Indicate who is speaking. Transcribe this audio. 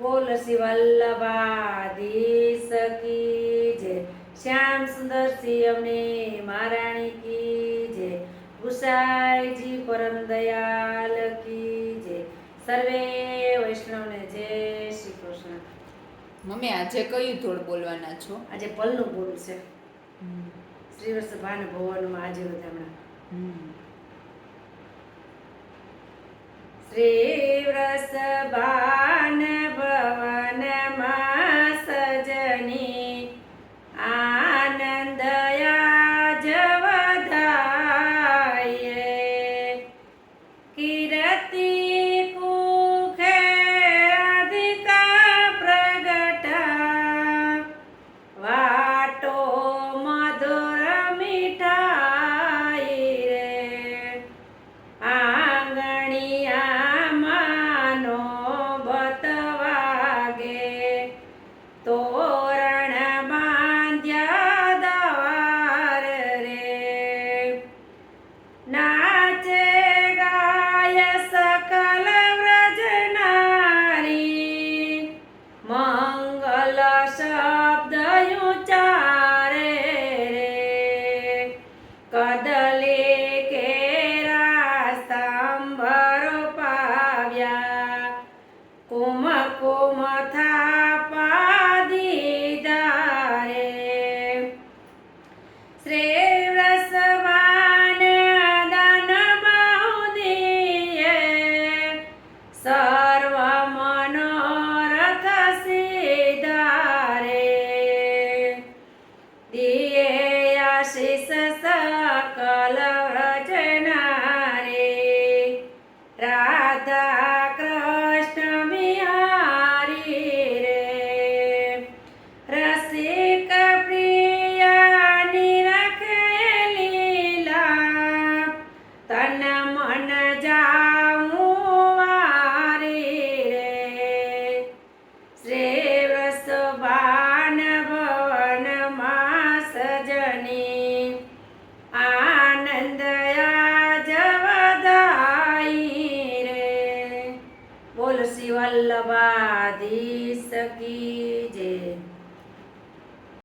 Speaker 1: બોલ શ્રી વલ્લભાધીશ કી જય. શ્યામ સુંદર શ્રી મહારાણી કી જય. ગુસાઈજી પરમ દયાલ કી જય. સર્વે વૈષ્ણવને જય શ્રી કૃષ્ણ.
Speaker 2: મમ્મી આજે કયું ધોળ બોલવાના છો?
Speaker 1: આજે પલનું બોલ છે. શ્રી વર્ષ ભાન ભવનમાં આજે હમણાં. શ્રી તોરણ બાંધ્યા દ્વાર રે. નાચે ગાય સકલ વ્રજનારી મંગલ શબ્દ ઉચ્ચારે રે. કદલે કેરા સ્તંભરો પાવ્યા આશીષ સકલ રચનારે રાધા કૃષ્ણ બિહારી રે રસિક પ્રિયાની રાખે લીલા તન મન જાઉં વારી રે શ્રી વૃષભાન ભવન સજની આનંદ જવદાઈ રે. બોલ શ્રી સકી કી